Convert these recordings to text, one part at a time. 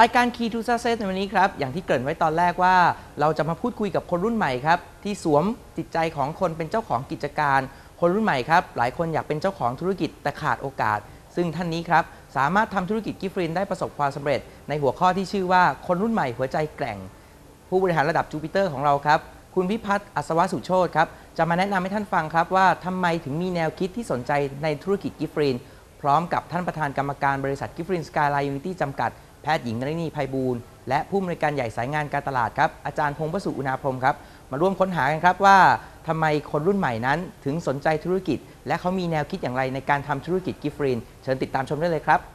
รายการ Key to Success ในวันนี้ครับ อย่างที่เกริ่นไว้ตอนแรกว่า เราจะมาพูดคุยกับคนรุ่นใหม่ครับ ที่สวมจิตใจของคนเป็นเจ้าของกิจการ คนรุ่นใหม่ครับ หลายคนอยากเป็นเจ้าของธุรกิจแต่ขาดโอกาส ซึ่งท่านนี้ครับ สามารถทำธุรกิจกิฟฟรินได้ประสบความสำเร็จ ในหัวข้อที่ชื่อว่าคนรุ่นใหม่หัวใจแกร่ง ผู้บริหารระดับจูปิเตอร์ของเราครับคุณพิพัฒน์อัศวสุโชตครับจะมาแนะนำให้ท่านฟังครับว่าทำไมถึงมีแนวคิดที่สนใจในธุรกิจกิฟฟรีนพร้อมกับท่านประธานกรรมการบริษัทกิฟฟรีนสกายไลน์ยูนิตี้จำกัด แพทย์หญิงนรินีภัยบูลและผู้อำนวยการใหญ่สายงานการตลาดครับอาจารย์พงศ์ประสุอุณาพรมครับมาร่วมค้นหากันครับว่าทำไมคนรุ่นใหม่นั้นถึงสนใจธุรกิจ และเขามีแนวคิดอย่างไรในการทำธุรกิจกิฟต์ฟรีนเชิญติดตามชมได้เลยครับ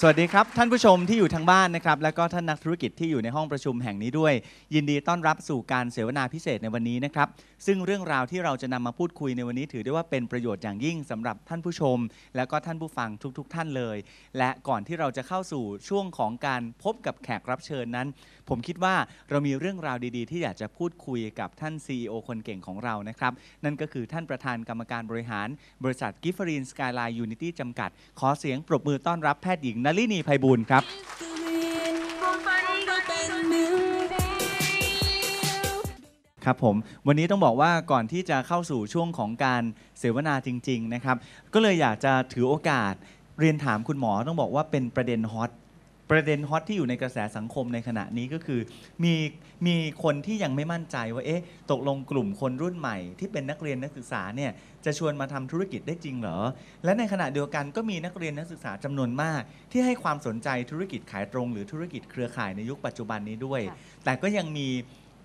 สวัสดีครับ ท่านผู้ชมที่อยู่ทางบ้านนะครับแล้วก็ท่านนักธุรกิจที่อยู่ในห้องประชุมแห่งนี้ด้วย ยินดีต้อนรับสู่การเสวนาพิเศษในวันนี้นะครับซึ่งเรื่องราวที่เราจะนำมาพูดคุยในวันนี้ ถือได้ว่าเป็นประโยชน์อย่างยิ่งสำหรับท่านผู้ชม และก็ท่านผู้ฟังทุกๆท่านเลย และก่อนที่เราจะเข้าสู่ช่วงของการพบกับแขกรับเชิญนั้น ผมคิดว่าเรามีเรื่องราวดีๆ ที่อยากจะพูดคุยกับท่าน CEO คนเก่งของเรานะครับนั่นก็คือท่านประธานกรรมการบริหาร บริษัทกิฟฟรีนสกายไลน์ยูนิตี้จำกัด ขอเสียงปรบมือต้อนรับแพทย์หญิงนลินีไพบูลย์ครับ ครับผมวันนี้ต้องบอกว่าก่อนที่จะเข้าสู่ช่วงของการเสวนาจริง ๆ นะครับ ก็เลยอยากจะถือโอกาสเรียนถามคุณหมอต้องบอกว่าเป็นประเด็นฮอต ประเด็นฮอตที่อยู่ในกระแสสังคมในขณะนี้ก็คือ มีมีคนที่ยังไม่มั่นใจว่าเอ๊ะตกลงกลุ่มคนรุ่นใหม่ ที่เป็นนักเรียนนักศึกษาเนี่ยจะชวนมาทำธุรกิจได้จริงเหรอ และในขณะเดียวกันก็มีนักเรียนนักศึกษาจำนวนมาก ที่ให้ความสนใจธุรกิจขายตรง หรือธุรกิจเครือข่ายในยุคปัจจุบันนี้ด้วยค่ะแต่ก็ยังมี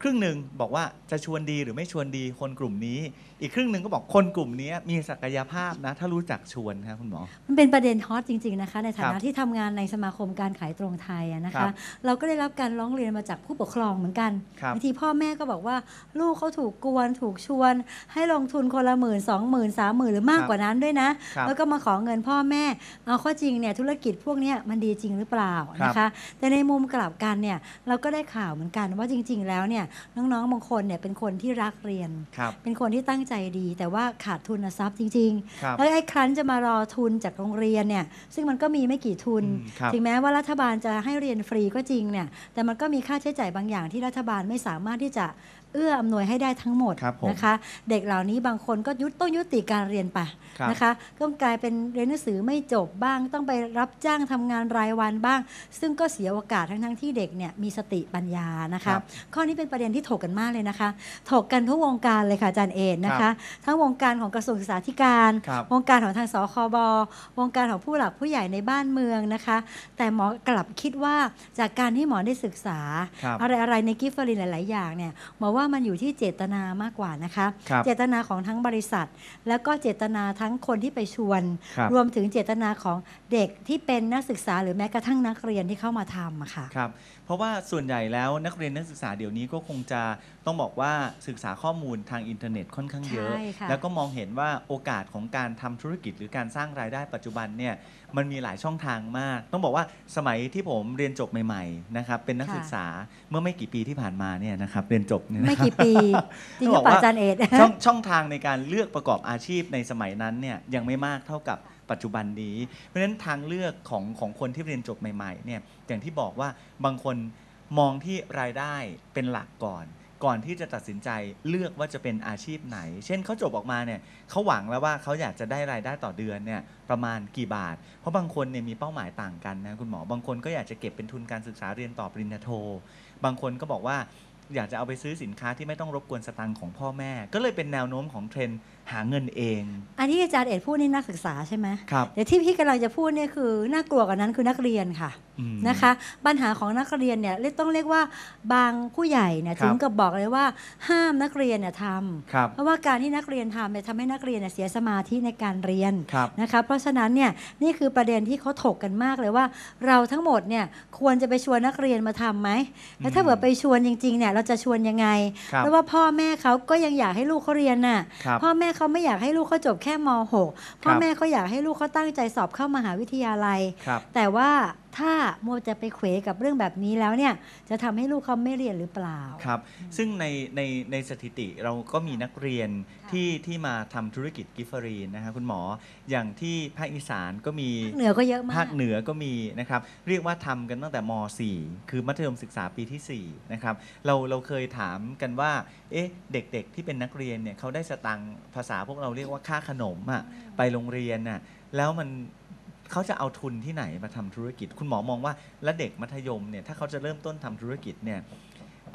ครึ่งหนึ่งบอกว่าจะชวนดีหรือไม่ชวนดีคนกลุ่มนี้ อีกครึ่งหนึ่งก็บอกคนกลุ่มนี้มีศักยภาพนะ ถ้ารู้จักชวนครับคุณหมอ มันเป็นประเด็นฮอตจริง ๆนะคะ ในฐาครันะบที่ทำงานในสมาคมการขายตรงไทยอะนะครัคะบเราก็ได้รับการร้องเรียนมาจากผู้ปกครองเหมือนกันครับบางทีพ่อแม่ก็บอกว่าลูกเขาถูกกวนถูกชวน ให้ลงทุนคนละหมื่นสองหมื่นสามหมื่นหรือมากกว่านั้นด้วยนะครับแล้วก็มาขอเงินพ่อแม่เอาข้อจริงเนี่ยธุรกิจพวกเนี้ยมันดีจริงหรือเปล่าครับนะคะ แต่ในมุมกลับกันเนี่ยเราก็ได้ข่าวเหมือนกันว่าจริง ๆ แล้วเนี่ยน้องๆบางคนเนี่ยเป็นคนที่รักเรียนครับเป็นคนที่ตั้งใจดี แต่ว่าขาดทุนทรัพย์จริงครับๆแล้วไอ้ครั้นจะมารอทุนจากโรงเรียนเนี่ยซึ่งมันก็มีไม่กี่ทุนอืมครับถึงแม้ว่ารัฐบาลจะให้เรียนฟรีก็จริงเนี่ยแต่มันก็มีค่าใช้จ่ายบางอย่างที่รัฐบาลไม่สามารถที่จะ เอื้ออำนวยให้ได้ทั้งหมดครับผมนะคะ เด็กเหล่านี้บางคนก็ยุตต้องยุติการเรียนไปครับนะคะก็กลายเป็นเรียนหนังสือไม่จบบ้าง ต้องไปรับจ้างทำงานรายวันบ้าง ซึ่งก็เสียโอกาสทั้งๆที่เด็กเนี่ยมีสติปัญญานะครัคะบข้อนี้เป็นประเด็นที่ถกกันมากเลยนะคะ ถกกันทุกวงการเลยค่ะอาจารย์เอนนะครัคะบทั้งวงการของกระทรวงศึกษาธิการครับวงการของทางสคบวงการของผู้หลักผู้ใหญ่ในบ้านเมืองนะคะ แต่หมอกลับคิดว่าจากการที่หมอได้ศึกษาครับอะไรอะไรในกิฟต์ฟรีนหลาย ๆ อย่างเนี่ยหมอว่ามันอยู่ที่เจตนามากกว่านะคะ ครับเจตนาของทั้งบริษัท แล้วก็เจตนาทั้งคนที่ไปชวน ครับ รวมถึงเจตนาของเด็กที่เป็นนักศึกษาหรือแม้กระทั่งนักเรียนที่เข้ามาทำอะค่ะ ครับ เพราะว่าส่วนใหญ่แล้วนักเรียนนักศึกษาเดี๋ยวนี้ก็คงจะต้องบอกว่าศึกษาข้อมูลทางอินเทอร์เน็ตค่อนข้างเยอะ ใช่ค่ะ แล้วก็มองเห็นว่าโอกาสของการทำธุรกิจ หรือการสร้างรายได้ปัจจุบันเนี่ยมันมีหลายช่องทางมาก ต้องบอกว่าสมัยที่ผมเรียนจบใหม่ๆนะครับเป็นนักค่ะศึกษาเมื่อไม่กี่ปีที่ผ่านมาเนี่ยนะครับเรียนจบเนี่ยนะไม่กี่ปี จริงหรือเปล่าอาจารย์เอกช่องช่องทางในการเลือกประกอบอาชีพในสมัยนั้นเนี่ยยังไม่มากเท่ากับปัจจุบันนี้ เพราะฉะนั้นทางเลือกของของคนที่เรียนจบใหม่ๆเนี่ยอย่างที่บอกว่าบางคนมองที่รายได้เป็นหลักก่อน ก่อนที่จะตัดสินใจเลือกว่าจะเป็นอาชีพไหน เช่นเขาจบออกมาเนี่ยเขาหวังแล้วว่าเขาอยากจะได้รายได้ต่อเดือนเนี่ยประมาณกี่บาท เพราะบางคนเนี่ยมีเป้าหมายต่างกันนะคุณหมอ บางคนก็อยากจะเก็บเป็นทุนการศึกษาเรียนต่อปริญญาโท บางคนก็บอกว่า อยากจะเอาไปซื้อสินค้าที่ไม่ต้องรบกวนสตังค์ของพ่อแม่ ก็เลยเป็นแนวโน้มของเทรนด์หาเงินเอง อันที่อาจารย์เอกพูดนี่นักศึกษาใช่ไหมครับเดี๋ยวที่พี่กำลังจะพูดเนี่ยคือน่ากลัวกว่านั้นคือนักเรียนค่ะอืมนะคะ ปัญหาของนักเรียนเนี่ยเรียกต้องเรียกว่าบางผู้ใหญ่เนี่ยครับ ถึงกับบอกเลยว่าห้ามนักเรียนเนี่ยทครับำเพราะว่าการที่นักเรียนทำเนี่ยทำให้นักเรียนเนี่ยเสียสมาธิในการเรียน ครับ นะคะเพราะฉะนั้นเนี่ยนี่คือประเด็นที่เขาถกกันมากเลยว่า เราทั้งหมดเนี่ยควรจะไปชวนนักเรียนมาทำไหมแล้วถ้าเกิดไปชวนจริงๆเนี่ยเราจะชวนยังไงครับ เพราะว่าพ่อแม่เขาก็ยังอยากให้ลูกเขาเรียนน่ะครับ พ่อแม่เขาไม่อยากให้ลูกเขาจบแค่ม .6 พ่อแม่เขาอยากให้ลูกเขาตั้งใจสอบเข้ามหาวิทยาลัยครับแต่ว่า ถ้าโมวจะไปเขวกับเรื่องแบบนี้แล้วเนี่ยจะทำให้ลูกเขาไม่เรียนหรือเปล่าครับ ซึ่งในในในสถิติเราก็มีนักเรียนค่ะที่ที่มาทำธุรกิจกิฟเฟอรีนนะครับคุณหมออย่างที่ภาคอีสานก็มีภาคเหนือก็เยอะมากภาคเหนือก็มีนะครับเรียกว่าทำกันตั้งแต่ม .4 คือมัธยมศึกษาปีที่4นะครับเราเราเคยถามกันว่าเอ๊ะเด็กๆ ที่เป็นนักเรียนเนี่ยเขาได้สตังค์ภาษาพวกเราเรียกว่าค่าขนมอะไปโรงเรียนน่ะแล้วมัน เขาจะเอาทุนที่ไหนมาทำธุรกิจ คุณหมอมองว่าแล้วเด็กมัธยมเนี่ยถ้าเขาจะเริ่มต้นทำธุรกิจเนี่ย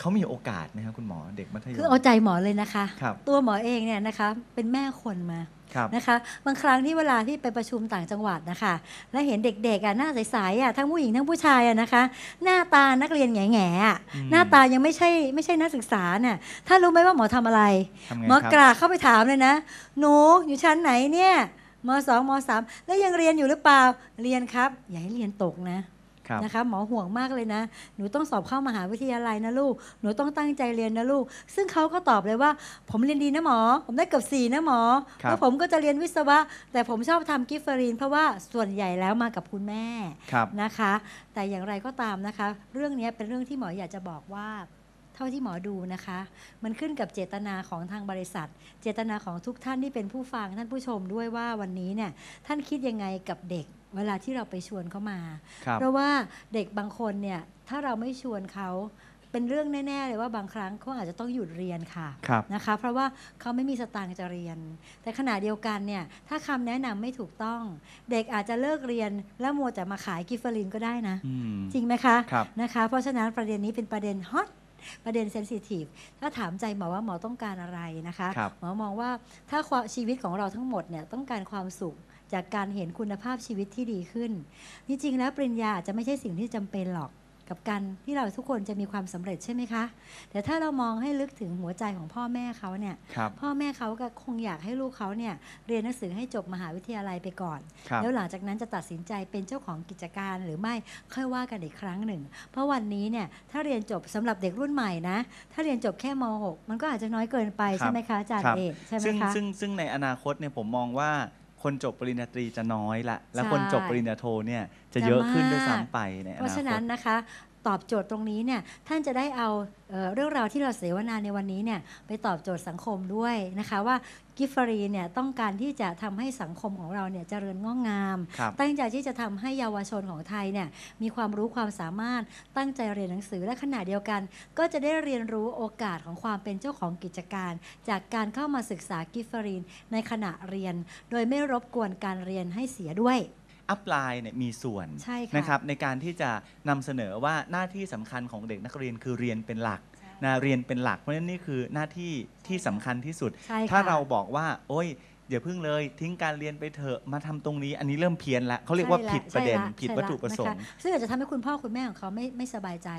เขามีโอกาสไหมครับคุณหมอเด็กมัธยม คือเอาใจหมอเลยนะคะ ครับตัวหมอเองเนี่ยนะคะเป็นแม่คนมาครับ นะคะ บางครั้งที่เวลาที่ไปประชุมต่างจังหวัดนะคะ แล้วเห็นเด็กๆอะหน้าใสๆอะทั้งผู้หญิงทั้งผู้ชายอะนะคะ หน้าตานักเรียนแง่ๆอะอืม หน้าตายังไม่ใช่ไม่ใช่นักศึกษาเนี่ยถ้ารู้ไหมว่าหมอทำอะไร ทำไงหมอครับกราเข้าไปถามเลยนะ หนูอยู่ชั้นไหนเนี่ย มสองมสามแล้วยังเรียนอยู่หรือเปล่าเรียนครับ อย่าให้เรียนตกนะครับนะคะหมอห่วงมากเลยนะ หนูต้องสอบเข้ามหาวิทยาลัยนะลูก หนูต้องตั้งใจเรียนนะลูก ซึ่งเขาก็ตอบเลยว่า ผมเรียนดีนะหมอ ผมได้เกือบสี่นะหมอครับแล้วผมก็จะเรียนวิศวะ แต่ผมชอบทำกิฟเฟอรีน เพราะว่าส่วนใหญ่แล้วมากับคุณแม่ครับนะคะ แต่อย่างไรก็ตามนะคะ เรื่องนี้เป็นเรื่องที่หมออยากจะบอกว่า เท่าที่หมอดูนะคะ มันขึ้นกับเจตนาของทางบริษัท เจตนาของทุกท่านที่เป็นผู้ฟังท่านผู้ชมด้วยว่าวันนี้เนี่ยท่านคิดยังไงกับเด็กเวลาที่เราไปชวนเขามาครับเพราะว่าเด็กบางคนเนี่ยถ้าเราไม่ชวนเขาเป็นเรื่องแน่ ๆ เลยว่าบางครั้งเขาอาจจะต้องหยุดเรียนค่ะครับนะคะ เพราะว่าเขาไม่มีสตางค์จะเรียน แต่ขณะเดียวกันเนี่ยถ้าคำแนะนำไม่ถูกต้อง เด็กอาจจะเลิกเรียน แล้วมัวแต่มาขายกิฟเฟอรินก็ได้นะอืมจริงไหมคะครับนะคะ เพราะฉะนั้นประเด็นนี้เป็นประเด็นฮอต ประเด็นเซนซิทีฟถ้าถามใจหมอว่าหมอต้องการอะไรนะคะครับ หมอมองว่าถ้าความชีวิตของเราทั้งหมดเนี่ยต้องการความสุขจากการเห็นคุณภาพชีวิตที่ดีขึ้นที่จริงแล้วปริญญาอาจจะไม่ใช่สิ่งที่จำเป็นหรอก กับการที่เราทุกคนจะมีความสำเร็จใช่ไหมคะแต่ถ้าเรามองให้ลึกถึงหัวใจของพ่อแม่เขาเนี่ยครับพ่อแม่เขาก็คงอยากให้ลูกเขาเนี่ยเรียนหนังสือให้จบมหาวิทยาลัยไปก่อนครับแล้วหลังจากนั้นจะตัดสินใจเป็นเจ้าของกิจการหรือไม่ค่อยว่ากันอีกครั้งหนึ่ง เพราะวันนี้เนี่ยถ้าเรียนจบสำหรับเด็กรุ่นใหม่นะถ้าเรียนจบแค่ม .6 มันก็อาจจะน้อยเกินไปครับใช่ไหมคะอาจารครัย์บเอกใช่ไหมซึ่งคะซึ่งซึ่งในอนาคตเนี่ยผมมองว่า คนจบปริญญาตรีจะน้อยละ และใช่คนจบปริญญาโทเนี่ยจะจะเยอะขึ้นด้วยมากซ้ำไปในอนาคต เพราะฉะนั้นนะคะ ตอบโจทย์ตรงนี้เนี่ยท่านจะได้เอาเอ่อเรื่องราวที่เราเสวนาในวันนี้เนี่ยไปตอบโจทย์สังคมด้วยนะคะว่ากิฟฟรีเนี่ยต้องการที่จะทำให้สังคมของเราเนี่ยเจริญงอกงามครับตั้งใจที่จะทำให้เยาวชนของไทยเนี่ยมีความรู้ความสามารถตั้งใจเรียนหนังสือและขณะเดียวกัน ก็จะได้เรียนรู้โอกาสของความเป็นเจ้าของกิจการ จากการเข้ามาศึกษากิฟฟรีนในขณะเรียน โดยไม่รบกวนการเรียนให้เสียด้วย อัพไลน์เนี่ยมีส่วนใช่ค่ะ นะครับในการที่จะนำเสนอว่าหน้าที่สำคัญของเด็กนักเรียนคือเรียนเป็นหลักนะเรียนเป็นหลักเพราะฉะนั้นนี่คือหน้าที่ที่สำคัญที่สุด ใช่ค่ะ ถ้าเราบอกว่า โอ้ย อย่าเพิ่งเลยทิ้งการเรียนไปเถอะมาทำตรงนี้ อันนี้เริ่มเพี้ยนแล้วเขาเรียกว่าใช่ละผิดประเด็นใช่ละผิดใช่วัตถุประสงค์นะคะซึ่งอาจจะทำให้คุณพ่อคุณแม่ของเขาไม่ไม่สบายใจ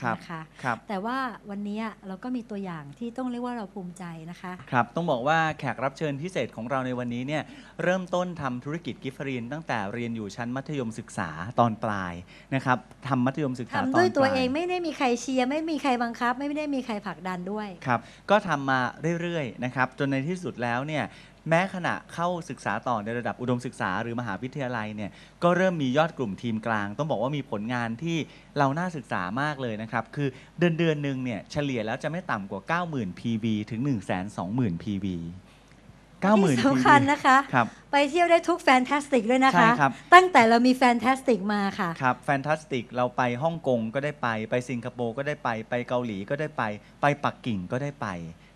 ครับนะคะครับแต่ว่าวันนี้เราก็มีตัวอย่างที่ต้องเรียกว่าเราภูมิใจนะคะครับต้องบอกว่าแขกรับเชิญพิเศษของเราในวันนี้เนี่ยเริ่มต้นทำธุรกิจกิฟฟรีนตั้งแต่เรียนอยู่ชั้นมัธยมศึกษาตอนปลายนะครับทำมัธยมศึกษาตอนปลายทำด้วยตัวเองไม่ได้มีใครเชียร์ไม่มีใครบังคับ ไม่ได้มีใครผลักดันด้วยครับก็ทำมาเรื่อยๆนะครับจนในที่สุดแล้วเนี่ย แม้ขณะเข้าศึกษาต่อในระดับอุดมศึกษาหรือมหาวิทยาลัยเนี่ยก็เริ่มมียอดกลุ่มทีมกลาง ต้องบอกว่ามีผลงานที่เราน่าศึกษามากเลยนะครับ คือเดือนเดือนหนึ่งเนี่ยเฉลี่ยแล้วจะไม่ต่ำกว่า 90,000 PV ถึง 120,000 PV 90,000ที่สำคัญนะคะครับไปเที่ยวได้ทุกแฟนตาสติกด้วยนะใช่คะครับ ตั้งแต่เรามีแฟนตาสติกมาค่ะ ครับแฟนตาสติกเราไปฮ่องกงก็ได้ไป ไปสิงคโปร์ก็ได้ไป ไปเกาหลีก็ได้ไป ไปปักกิ่งก็ได้ไป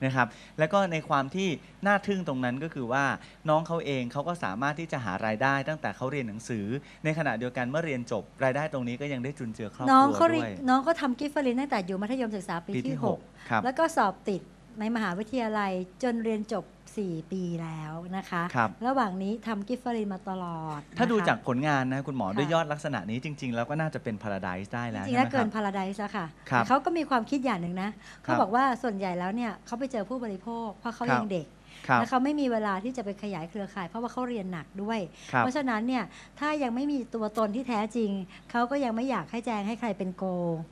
นะครับ แล้วก็ในความที่น่าทึ่งตรงนั้นก็คือว่าน้องเขาเองเขาก็สามารถที่จะหารายได้ตั้งแต่เขาเรียนหนังสือ ในขณะเดียวกันเมื่อเรียนจบ รายได้ตรงนี้ก็ยังได้จุนเจือครอบคน้องรัวเขาเรีด้วยน้องเขาทำกิฟต์ฟรีนตั้งแต่อยู่มัธยมศึกษาปีปีที่ที่หก 6 ครับ แล้วก็สอบติด ในมหาวิทยาลัยจนเรียนจบ 4 ปีแล้วนะคะ ครับ ระหว่างนี้ทำกิฟต์ฟรีนมาตลอดถ้าดูนะคะ จากผลงานนะคุณหมอค่ะ ด้วยยอดลักษณะนี้จริง ๆ แล้วก็น่าจะเป็นพาราไดซ์ได้แล้วจริงๆใช่แล้วไหมคเกิรันบพาราไดซ์แล้วค่ะครับแต่เขาก็มีความคิดอย่างหนึ่งนะครัเขาบบอกว่าส่วนใหญ่แล้วเนี่ยเขาไปเจอผู้บริโภค เพราะเขาครับยังเด็ก ครับ และเขาไม่มีเวลาที่จะไปขยายเครือข่าย เพราะว่าเขาเรียนหนักด้วย ครับ เพราะฉะนั้นเนี่ยถ้ายังไม่มีตัวตนที่แท้จริง เขาก็ยังไม่อยากให้แจงให้ใครเป็นโก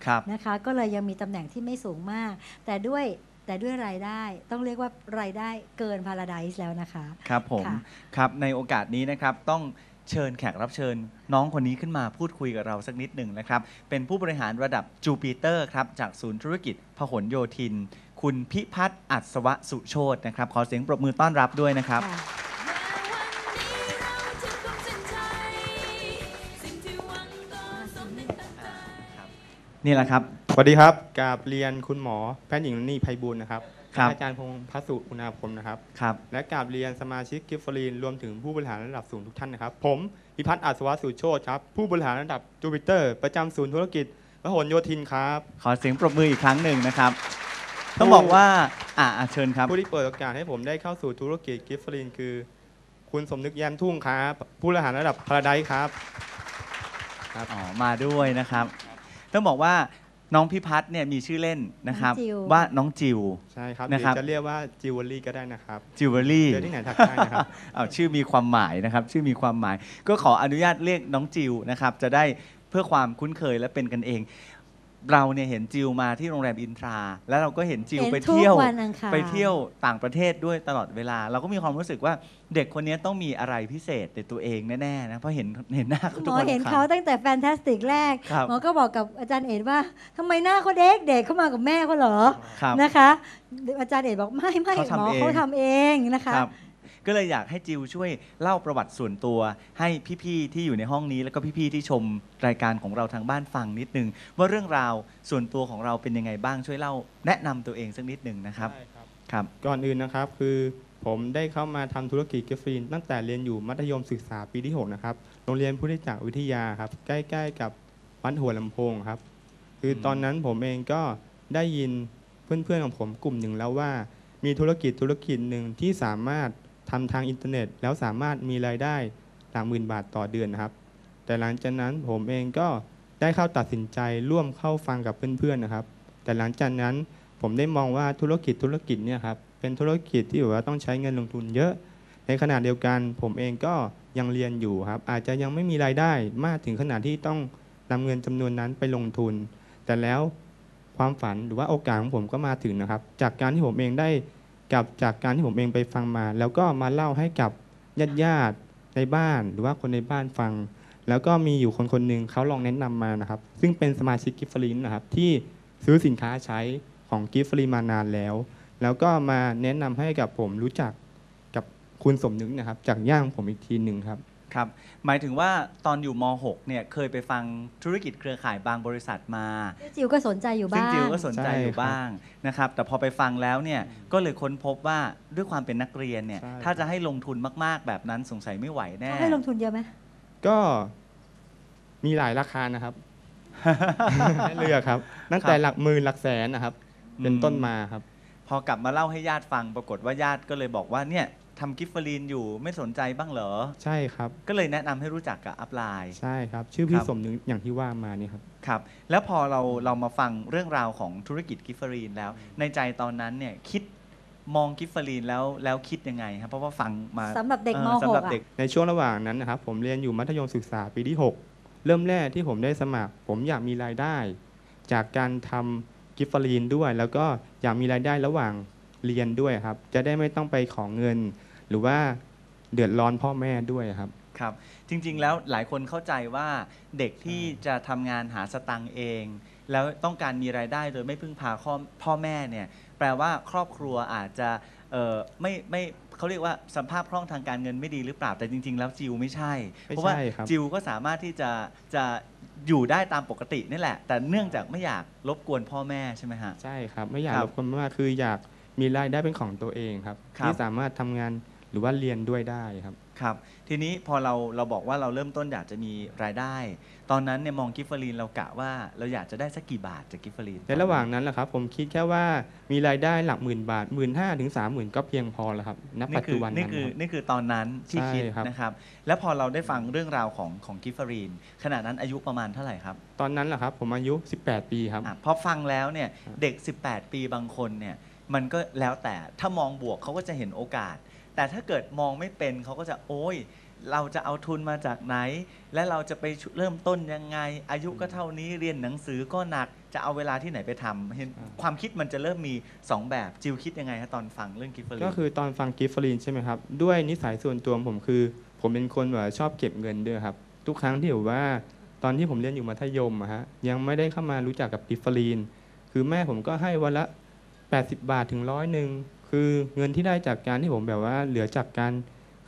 ครับ นะคะก็เลยยังมีตำแหน่งที่ไม่สูงมาก แต่ด้วย แต่ด้วยรายได้ต้องเรียกว่ารายได้เกินพาราไดซ์แล้วนะคะ ครับผม ค่ะ ครับ ในโอกาสนี้นะครับ ต้องเชิญแขกรับเชิญ น้องคนนี้ขึ้นมาพูดคุยกับเราสักนิดหนึ่งนะครับ เป็นผู้บริหารระดับจูปิเตอร์ครับ จากศูนย์ธุรกิจพหลโยธิน คุณพิพัฒน์อัศวสุโชตนะครับ ขอเสียงปรบมือต้อนรับด้วยนะครับ ค่ะ นี่แหละครับส วัสดีครับกราบเรียนคุณหมอแพทย์หญิงนี่ไพบูลย์นะครับครับอาจารย์พงษ์พัสุอุณาพรมนะครับ ครับ และกราบเรียนสมาชิกกิฟฟรีนรวมถึงผู้บริหารระดับสูงทุกท่านนะครับ ผมพิพัฒน์อัศวะสุโชตครับ ผู้บริหารระดับจูปิเตอร์ ประจำศูนย์ธุรกิจพหลโยธินครับ ขอเสียงปรบมืออีกครั้งหนึ่งนะครับ ต้องบอกว่า อ่าเชิญครับ ผู้ที่เปิดโอกาสให้ผมได้เข้าสู่ธุรกิจกิฟฟรีนคือ คุณสมนึกแย้มทุ่งครับ ผู้บริหารระดับพาราไดครับอ๋อ มาด้วยนะครับ ต้องบอกว่า น้องพิพัฒน์เนี่ยมีชื่อเล่นนะครับ น้องจิว ว่าน้องจิว ใช่ครับหนะรืครับ อจะเรียกว่าจิวเวลรี่ก็ได้นะครับ จิวเวลรี่เจอที่ไหนทักได้นะครับ เอาชื่อมีความหมายนะครับ ชื่อมีความหมาย ก็ขออนุญาตเรียกน้องจิวนะครับ จะได้เพื่อความคุ้นเคยและเป็นกันเอง เราเนี่ยเห็นจิวมาที่โรงแรมอินทรา แล้วเราก็เห็นจิวเห็นไปทุกเที่ยววันอังคาร ไปเที่ยวต่างประเทศด้วยตลอดเวลา เราก็มีความรู้สึกว่าเด็กคนนี้ต้องมีอะไรพิเศษในตัวเองแน่ๆนะเพราะเห็นเห็นหน้าเขาหทุมกอวันเห็นอังคเขารตั้งแต่แฟนตาสติกแรก ครับ หมอก็บอกกับอาจารย์เอ็ดว่าทำไมหน้าเขาเด็กเด็กเขามากับแม่เขาเหรอครับ นะคะ อาจารย์เอ็ดบอกไม่ไม่เขาทำหมอเองเขาทำเองนะคะ ครับ ก็เลยอยากให้จิวช่วยเล่าประวัติส่วนตัว ให้พี่ๆที่อยู่ในห้องนี้ แล้วก็พี่ๆที่ชมรายการของเราทางบ้านฟังนิดนึง ว่าเรื่องราวส่วนตัวของเราเป็นยังไงบ้างช่วยเล่าแนะนำตัวเองสักนิดหนึ่งนะครับได้ครับ ครับก่อนอื่นนะครับคือผมได้เข้ามาทำธุรกิจกิฟฟรีนตั้งแต่เรียนอยู่มัธยมศึกษาปีที่ 6 นะครับ โรงเรียนพุทธจักรวิทยาครับ ใกล้ ๆ กับวัดหัวลำโพงครับ คือตอนนั้นผมเองก็ได้ยินเพื่อนๆของผมกลุ่มหนึ่งแล้วว่า มีธุรกิจธุรกิจหนึ่งที่สามารถ ทำทางอินเทอร์เน็ต แล้วสามารถมีรายได้หลักหมื่นบาทต่อเดือนนะครับ แต่หลังจากนั้นผมเองก็ได้เข้าตัดสินใจร่วมเข้าฟังกับเพื่อนๆนะครับ แต่หลังจากนั้นผมได้มองว่าธุรกิจธุรกิจเนี่ยครับเป็นธุรกิจที่แบบว่าต้องใช้เงินลงทุนเยอะ ในขณะเดียวกันผมเองก็ยังเรียนอยู่ครับ อาจจะยังไม่มีรายได้มากถึงขนาดที่ต้องนำเงินจำนวนนั้นไปลงทุน แต่แล้วความฝันหรือว่าโอกาสของผมก็มาถึงนะครับ จากการที่ผมเองได้ กับจากการที่ผมเองไปฟังมา แล้วก็มาเล่าให้กับญาติญาติๆในบ้านหรือว่าคนในบ้านฟัง แล้วก็มีอยู่คนคนหนึ่งเขาลองแนะนำมานะครับ ซึ่งเป็นสมาชิกกิฟฟลินนะครับที่ซื้อสินค้าใช้ของกิฟฟรีมานานแล้ว แล้วก็มาแนะนำให้กับผมรู้จักกับคุณสมนึกนะครับ จากย่างผมอีกทีหนึ่งครับ ครับหมายถึงว่าตอนอยู่ม .6 เนี่ยเคยไปฟังธุรกิจเครือข่ายบางบริษัทมา จิวก็สนใจอยู่ซึ่งบ้าง จิวก็สนใจใช่อยู่ครับบ้างนะครับแต่พอไปฟังแล้วเนี่ยก็เลยค้นพบว่าด้วยความเป็นนักเรียนเนี่ยใช่ ถ้าจะให้ลงทุนมากๆ แบบนั้นสงสัยไม่ไหวแน่ เขาให้ลงทุนเยอะไหมก็มีหลายราคานะครับ ให้เลือกครับตั้งแต่ครับ หลักหมื่นหลักแสนนะครับ เป็นอืมต้นมาครับ พอกลับมาเล่าให้ญาติฟังปรากฏว่าญาติก็เลยบอกว่าเนี่ย ทำกิฟต์ฟรีนอยู่ไม่สนใจบ้างเหรอ ใช่ครับ ก็เลยแนะนำให้รู้จักกับอัพไลน์ ใช่ครับ ชื่อพี่ครับ สมนึกอย่างที่ว่ามานี่ครับ ครับ แล้วพอเราเรามาฟังเรื่องราวของธุรกิจกิฟต์ฟรีนแล้ว ในใจตอนนั้นเนี่ยคิดมองกิฟต์ฟรีนแล้วแล้วคิดยังไงครับ เพราะว่าฟังมาสำหรับเด็กออมสำหรับ .6 อะเด็ก ในช่วงระหว่างนั้นนะครับ ผมเรียนอยู่มัธยมศึกษาปีที่ 6 เริ่มแรกที่ผมได้สมัคร ผมอยากมีรายได้ จากการทำกิฟต์ฟรีนด้วย แล้วก็อยากมีรายได้ระหว่างเรียนด้วยครับ จะได้ไม่ต้องไปขอเงิน หรือว่าเดือดร้อนพ่อแม่ด้วยครับ ครับ จริง ๆ แล้วหลายคนเข้าใจว่าเด็กที่จะทำงานหาสตังค์เอง แล้วต้องการมีรายได้โดยไม่พึ่งพาพ่อพ่อแม่เนี่ยแปลว่าครอบครัวอาจจะเอ่อไม่ไม่เขาเรียกว่าสภาพคล่องทางการเงินไม่ดีหรือเปล่าแต่จริง ๆ แล้วจิวไม่ใช่ ไม่เพราะว่าใช่ครับ จิวก็สามารถที่จะจะอยู่ได้ตามปกตินี่แหละ แต่เนื่องจากไม่อยากรบกวนพ่อแม่ใช่ไหมฮะ ใช่ครับ ไม่อยากครับรบกวนมากคืออยากมีรายได้เป็นของตัวเองครับ ครับ ที่สามารถทำงานห รือว่าเรียนด้วยได้ครับ ครับ ทีนี้พอเราเราบอกว่าเราเริ่มต้นอยากจะมีรายได้ ตอนนั้นเนี่ยมองกิฟเฟอรีนเรากะว่าเราอยากจะได้สักกี่บาทจากกิฟเฟอรีนในระหว่างนั้นแหละครับ ผมคิดแค่ว่ามีรายได้หลักหมื่นบาทหมื่นห้าถึงสามหมื่นก็เพียงพอแล้วครับณปัจคืจุบันนี่นั้นคือครับนี่คือตอนนั้นที่ใช่คิดครับนะครับ แล้วพอเราได้ฟังเรื่องราวของของกิฟเฟอรีนขณะนั้นอายุประมาณเท่าไหร่ครับ ตอนนั้นแหละครับ ผมอายุ 18 ปีครับอะพอฟังแล้วเนี่ยเด็ก 18 ปีบางคนเนี่ยมันก็แล้วแต่ถ้ามองบวกเขาก็จะเห็นโอกาส แต่ถ้าเกิดมองไม่เป็นเขาก็จะโอ้ย เราจะเอาทุนมาจากไหน และเราจะไปเริ่มต้นยังไง อายุก็เท่านี้เรียนหนังสือก็หนักจะเอาเวลาที่ไหนไปทำเห็นอ่าความคิดมันจะเริ่มมี 2 แบบจิวคิดยังไงฮะตอนฟังเรื่องกิฟเฟอรีก็คือตอนฟังกิฟฟรีนใช่ไหมครับ ด้วยนิสัยส่วนตัวของผมคือ ผมเป็นคนแบบชอบเก็บเงินด้วยครับ ทุกครั้งที่แบบว่าตอนที่ผมเรียนอยู่มัธยมอะฮะยังไม่ได้เข้ามารู้จักกับกิฟฟรีน คือแม่ผมก็ให้วันละ 80 บาทถึงร้อยหนึ่ง คือเงินที่ได้จากการที่ผมแบบว่าเหลือจากการ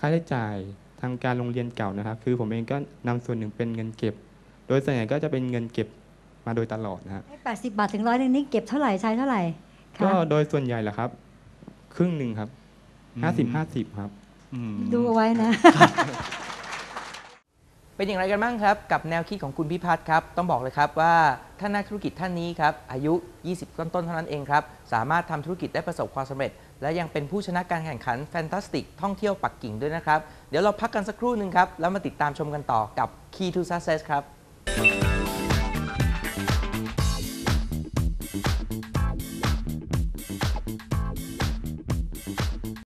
ค่าใช้จ่ายทางการโรงเรียนเก่านะครับ คือผมเองก็นำส่วนหนึ่งเป็นเงินเก็บ โดยส่วนใหญ่ก็จะเป็นเงินเก็บมาโดยตลอดนะฮะแปดสิบบาทถึงร้อยหนึ่งนี่เก็บเท่าไหร่ใช้เท่าไหร่คะก็โดยส่วนใหญ่แหละครับ ครึ่งหนึ่งครับห้าสิบห้าสิบครับอืมดูเอาไว้นะ เป็นอย่างไรกันบ้างครับ กับแนวคิดของคุณพิพัฒน์ครับ ต้องบอกเลยครับว่าท่านนักธุรกิจท่านนี้ครับ อายุ 20ต้นๆเท่านั้นเองครับ สามารถทำธุรกิจได้ประสบความสำเร็จ และยังเป็นผู้ชนะการแข่งขันแฟนตาสติกท่องเที่ยวปักกิ่งด้วยนะครับ เดี๋ยวเราพักกันสักครู่หนึ่งครับ แล้วมาติดตามชมกันต่อกับ Key to Success ครับ